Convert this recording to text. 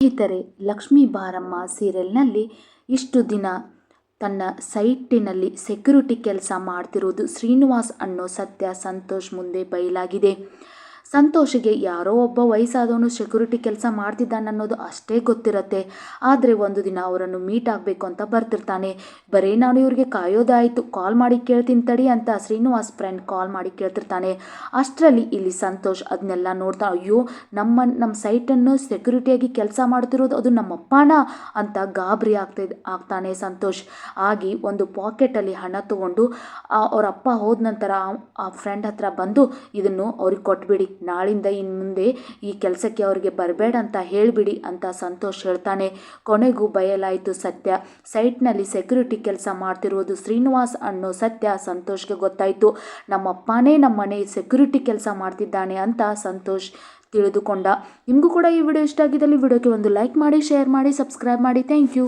ಸ್ನೇಹಿತರೆ, ಲಕ್ಷ್ಮೀ ಬಾರಮ್ಮ ಸೀರಿಯಲ್ನಲ್ಲಿ ಇಷ್ಟು ದಿನ ತನ್ನ ಸೈಟಿನಲ್ಲಿ ಸೆಕ್ಯೂರಿಟಿ ಕೆಲಸ ಮಾಡ್ತಿರೋದು ಶ್ರೀನಿವಾಸ್ ಅನ್ನೋ ಸತ್ಯ ಸಂತೋಷ್ ಮುಂದೆ ಬಯಲಾಗಿದೆ. ಸಂತೋಷಿಗೆ ಯಾರೋ ಒಬ್ಬ ವಯಸ್ಸಾದವನು ಸೆಕ್ಯೂರಿಟಿ ಕೆಲಸ ಮಾಡ್ತಿದ್ದಾನೆ ಅನ್ನೋದು ಅಷ್ಟೇ ಗೊತ್ತಿರತ್ತೆ. ಆದರೆ ಒಂದು ದಿನ ಅವರನ್ನು ಮೀಟ್ ಆಗಬೇಕು ಅಂತ ಬರ್ತಿರ್ತಾನೆ. ಬರೀ ನಾನು ಇವ್ರಿಗೆ ಕಾಯೋದಾಯಿತು ಕಾಲ್ ಮಾಡಿ ಕೇಳ್ತೀನಿ ತಡಿ ಅಂತ ಶ್ರೀನಿವಾಸ್ ಫ್ರೆಂಡ್ ಕಾಲ್ ಮಾಡಿ ಕೇಳ್ತಿರ್ತಾನೆ. ಅಷ್ಟರಲ್ಲಿ ಇಲ್ಲಿ ಸಂತೋಷ್ ಅದನ್ನೆಲ್ಲ ನೋಡ್ತಾ, ಅಯ್ಯೋ, ನಮ್ಮ ನಮ್ಮ ಸೈಟನ್ನು ಸೆಕ್ಯೂರಿಟಿಯಾಗಿ ಕೆಲಸ ಮಾಡ್ತಿರೋದು ಅದು ನಮ್ಮಪ್ಪನ? ಅಂತ ಗಾಬರಿ ಆಗ್ತಾ, ಆಗ್ತಾನೆ ಸಂತೋಷ್. ಆಗಿ ಒಂದು ಪಾಕೆಟಲ್ಲಿ ಹಣ ತಗೊಂಡು ಅವರಪ್ಪ ಹೋದ ನಂತರ ಆ ಫ್ರೆಂಡ್ ಹತ್ರ ಬಂದು ಇದನ್ನು ಅವ್ರಿಗೆ ಕೊಟ್ಬಿಡಿ ನಾಳಿಂದ ಇನ್ನು ಮುಂದೆ ಈ ಕೆಲಸಕ್ಕೆ ಅವರಿಗೆ ಬರಬೇಡ ಅಂತ ಹೇಳಿಬಿಡಿ ಅಂತ ಸಂತೋಷ್ ಹೇಳ್ತಾನೆ. ಕೊನೆಗೂ ಬಯಲಾಯಿತು ಸತ್ಯ. ಸೈಟ್ನಲ್ಲಿ ಸೆಕ್ಯೂರಿಟಿ ಕೆಲಸ ಮಾಡ್ತಿರೋದು ಶ್ರೀನಿವಾಸ್ ಅನ್ನೋ ಸತ್ಯ ಸಂತೋಷ್ಗೆ ಗೊತ್ತಾಯಿತು. ನಮ್ಮಪ್ಪನೇ ನಮ್ಮ ಮನೆ ಸೆಕ್ಯೂರಿಟಿ ಕೆಲಸ ಮಾಡ್ತಿದ್ದಾನೆ ಅಂತ ಸಂತೋಷ್ ತಿಳಿದುಕೊಂಡ. ನಿಮಗೂ ಕೂಡ ಈ ವಿಡಿಯೋ ಇಷ್ಟ ಆಗಿದ್ದಲ್ಲಿ ವಿಡಿಯೋಕ್ಕೆ ಒಂದು ಲೈಕ್ ಮಾಡಿ, ಶೇರ್ ಮಾಡಿ, ಸಬ್ಸ್ಕ್ರೈಬ್ ಮಾಡಿ. Thank you.